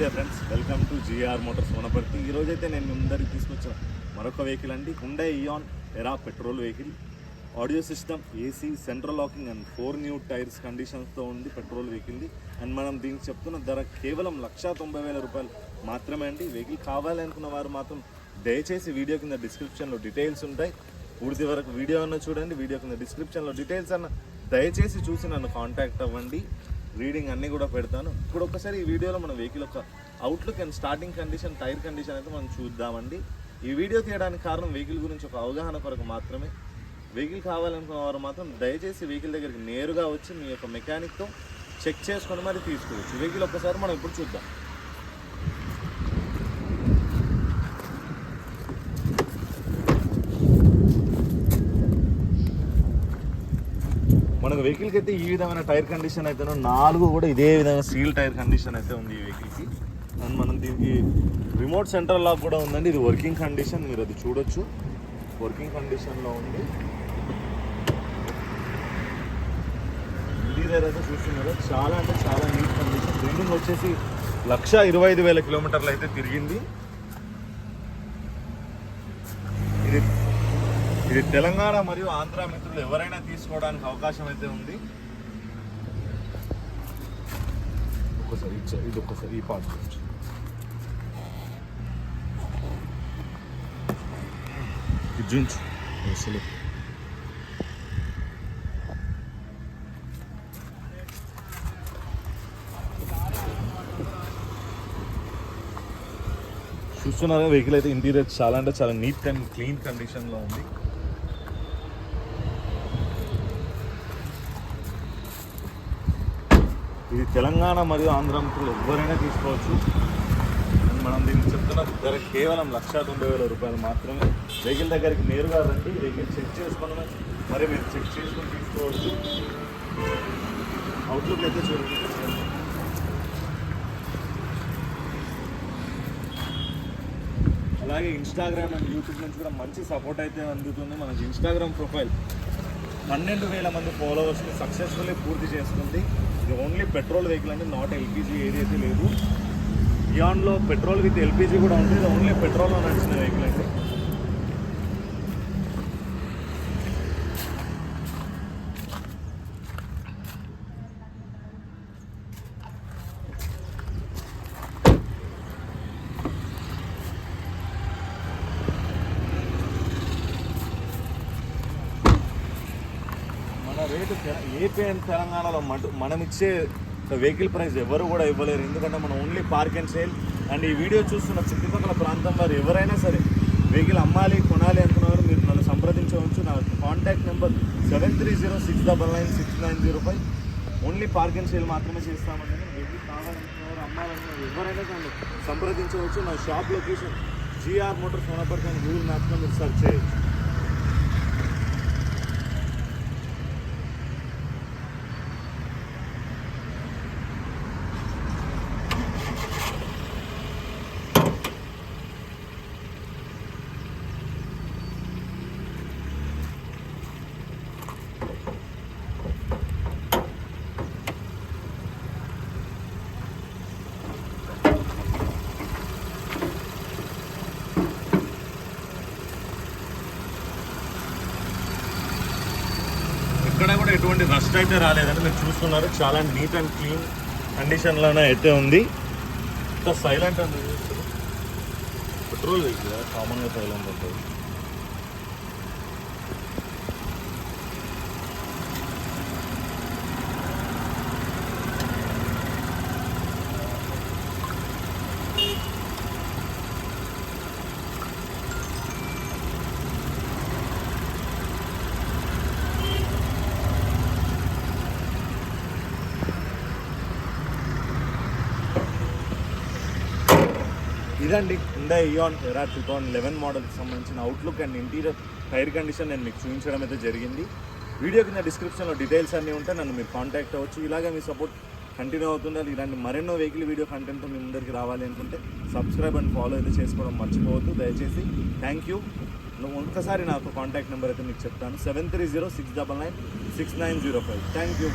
నమస్తే friends. Welcome to GR motors Wanaparthy. ఈ రోజైతే నేను మీ ముందరికి తీసుకొచ్చిన మరొక వెహికల్ అండి. Hyundai Eon Era petrol vehicle audio system AC central locking and four new tyres కండిషన్స్తో ఉంది పెట్రోల్ వెహికల్ది అండ్ మనం దీనికి చెప్తున్న ధర కేవలం లక్షా తొంభై వేల రూపాయలు మాత్రమే అండి. వెహికల్ కావాలనుకున్న వారు మాత్రం దయచేసి వీడియో కింద డిస్క్రిప్షన్లో డీటెయిల్స్ ఉంటాయి. పూర్తి వరకు వీడియో అన్న చూడండి. వీడియో కింద డిస్క్రిప్షన్లో డీటెయిల్స్ అన్న దయచేసి చూసి నన్ను కాంటాక్ట్ అవ్వండి. రీడింగ్ అన్నీ కూడా పెడతాను. ఇప్పుడు ఒకసారి ఈ వీడియోలో మన వెహికల్ ఒక outlook and starting condition tyre condition అయితే మనం చూద్దామండి. ఈ వీడియో తీయడానికి కారణం వెహికల్ గురించి ఒక అవగాహన కొరకు మాత్రమే. వెహికల్ కావాలనుకున్న వారు మాత్రం దయచేసి వెహికల్ దగ్గరికి నేరుగా వచ్చి మీ యొక్క మెకానిక్తో చెక్ చేసుకొని మరి తీసుకోవచ్చు. వెహికల్ ఒక్కసారి మనం ఇప్పుడు చూద్దాం. మనకు వెహికల్కి అయితే ఈ విధమైన టైర్ కండిషన్ అయితే నాలుగు కూడా ఇదే విధంగా సీల్ టైర్ కండిషన్ అయితే ఉంది ఈ వెహికల్కి అండ్ మనం దీనికి రిమోట్ సెంటర్ లాక్ కూడా ఉందండి. ఇది వర్కింగ్ కండిషన్ మీరు అది చూడొచ్చు. వర్కింగ్ కండిషన్లో ఉంది. ఇంటీరియర్ అయితే చూస్తున్నారు. చాలా అంటే చాలా నీట్ కండిషన్ బిల్డింగ్ వచ్చేసి లక్ష ఇరవై ఐదు వేల కిలోమీటర్లు అయితే తిరిగింది. ఇది ఇది తెలంగాణ మరియు ఆంధ్ర మిత్రులు ఎవరైనా తీసుకోవడానికి అవకాశం అయితే ఉంది? ఒకసారి ఇది ఒకసారి ఈ పార్ట్ గురించి. అసలు చూస్తున్నారా వెహికల్ అయితే ఇంటీరియర్ చాలా అంటే చాలా నీట్ అండ్ క్లీన్ కండిషన్లో ఉంది. ఇది తెలంగాణ మరియు ఆంధ్ర మిత్రులు ఎవరైనా తీసుకోవచ్చు. మనం దీనికి చెప్తున్న ధర కేవలం లక్ష తొంభై వేల రూపాయలు మాత్రమే. వెహికల్ దగ్గరికి నేరుగా రండి. వెహికల్ చెక్ చేసుకోవడమే. మరి మీరు చెక్ చేసుకొని తీసుకోవచ్చు. అవుట్లుక్ అయితే చూడండి. అలాగే ఇన్స్టాగ్రామ్ అండ్ యూట్యూబ్ నుంచి కూడా మంచి సపోర్ట్ అయితే అందుతుంది. మనకి ఇన్స్టాగ్రామ్ ప్రొఫైల్ పన్నెండు వేల మంది ఫాలోవర్స్ని సక్సెస్ఫుల్లీ పూర్తి చేసుకుంది. ఇది ఓన్లీ పెట్రోల్ వెహికల్ అండి నాట్ ఎల్పిజి ఏది అయితే లేదు. బియాండ్లో పెట్రోల్ విత్ ఎల్పిజి కూడా ఉంది. ఇది ఓన్లీ పెట్రోల్లో నడిచిన వెహికల్ అండి మన రేటు ఏపీ అండ్ తెలంగాణలో మటు మనం ఇచ్చే వెహికల్ ప్రైస్ ఎవరు కూడా ఇవ్వలేరు. ఎందుకంటే మనం only park and sale. And ఈ వీడియో చూస్తున్న చుట్టుపక్కల ప్రాంతం వారు ఎవరైనా సరే వెహికల్ అమ్మాలి కొనాలి అనుకున్నవారు మీరు నన్ను సంప్రదించవచ్చు. నా contact number seven three zero six double nine six nine zero five. Only park and sale మాత్రమే చేస్తామండి. వెహికల్ కావాలనుకున్నవారు అమ్మాలనుకున్నవారు ఎవరైనా కానీ సంప్రదించవచ్చు. నా shop location GR phone Wanaparthy అని గూగుల్ మ్యాప్లో మీరు సెర్చ్ చేయొచ్చు. ఎక్కడ కూడా ఎటువంటి రస్ట్ అయితే రాలేదండి మీరు చూస్తున్నారు. చాలా నీట్ అండ్ క్లీన్ కండిషన్లోనే అయితే ఉంది. ఇంకా సైలెంట్ అండి పెట్రోల్ వెహికల్ కామన్గా సైలెంట్ ఉంటుంది. ఇదండి Hyundai Eon Era two thousand eleven మోడల్కి సంబంధించిన outlook and interior tyre condition నేను మీకు చూపించడం అయితే జరిగింది. వీడియో కింద డిస్క్రిప్షన్లో డీటెయిల్స్ అన్నీ ఉంటే నన్ను మీరు కాంటాక్ట్ అవ్వచ్చు. ఇలాగే మీ సపోర్ట్ కంటిన్యూ అవుతుండాలి ఇలాంటి మరెన్నో వెహికల్ వీడియో కంటెంట్ మీ ముందరికి రావాలి అనుకుంటే సబ్స్క్రైబ్ అండ్ ఫాలో అయితే చేసుకోవడం మర్చిపోవద్దు. దయచేసి థ్యాంక్ యూ నువ్వు ఒక్కసారి నాకు కాంటాక్ట్ నెంబర్ అయితే మీకు చెప్తాను. Seven three zero six double nine six nine zero five thank you